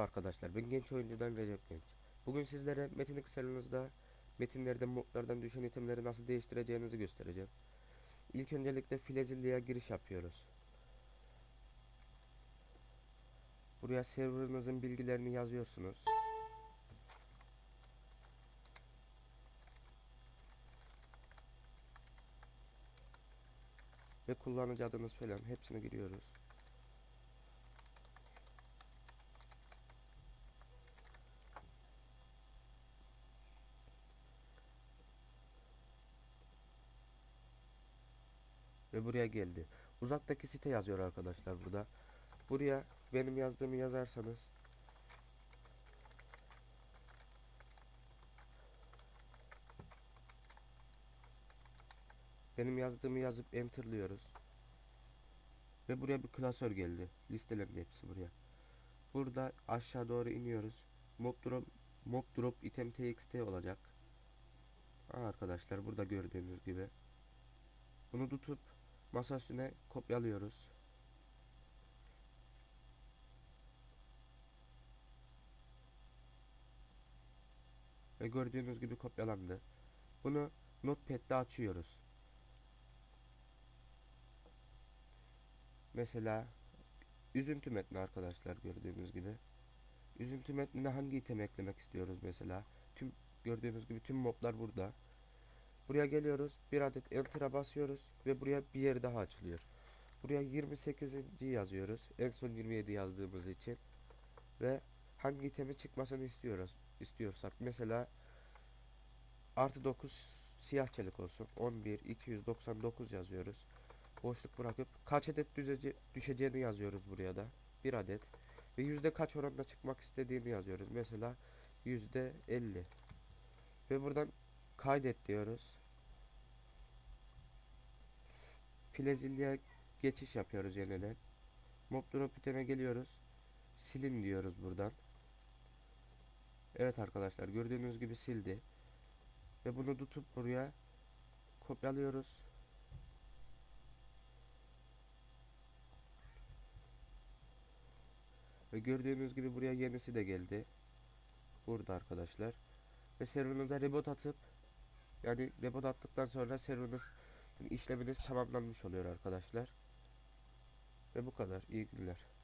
arkadaşlar ben genç oyuncudan Recep Genç. Bugün sizlere Metin X'lerinizde metinlerde modlardan düşen itemleri nasıl değiştireceğinizi göstereceğim. İlk öncelikle Filezilli'ye giriş yapıyoruz. Buraya serverınızın bilgilerini yazıyorsunuz. Ve kullanıcı adınız falan hepsini giriyoruz. Ve buraya geldi. Uzaktaki site yazıyor arkadaşlar burada. Buraya benim yazdığımı yazarsanız benim yazdığımı yazıp enterlıyoruz. Ve buraya bir klasör geldi. Listelendi hepsi buraya. Burada aşağı doğru iniyoruz. Mob drop, mob drop item txt olacak. Arkadaşlar burada gördüğünüz gibi. Bunu tutup masa üstüne kopyalıyoruz. Ve gördüğünüz gibi kopyalandı. Bunu Notepad'de açıyoruz. Mesela üzüntü metni arkadaşlar gördüğünüz gibi. Üzüntü metnine hangi item eklemek istiyoruz mesela. Tüm gördüğünüz gibi tüm moblar burada. Buraya geliyoruz. Bir adet enter'a basıyoruz ve buraya bir yer daha açılıyor. Buraya 28. yazıyoruz. En son 27 yazdığımız için. Ve hangi itemi çıkmasını istiyoruz. istiyorsak mesela artı 9 siyah çelik olsun. 11 299 yazıyoruz. Boşluk bırakıp kaç adet düzece, düşeceğini yazıyoruz buraya da. Bir adet. Ve yüzde kaç oranında çıkmak istediğini yazıyoruz. Mesela yüzde 50. Ve buradan kaydet diyoruz. Plezilya geçiş yapıyoruz yeniden. Mob geliyoruz. Silin diyoruz buradan. Evet arkadaşlar gördüğünüz gibi sildi. Ve bunu tutup buraya kopyalıyoruz. Ve gördüğünüz gibi buraya yenisi de geldi. Burada arkadaşlar. Ve serverınıza reboot atıp yani reboot attıktan sonra serverınız işleminiz tamamlanmış oluyor arkadaşlar. Ve bu kadar. İyi günler.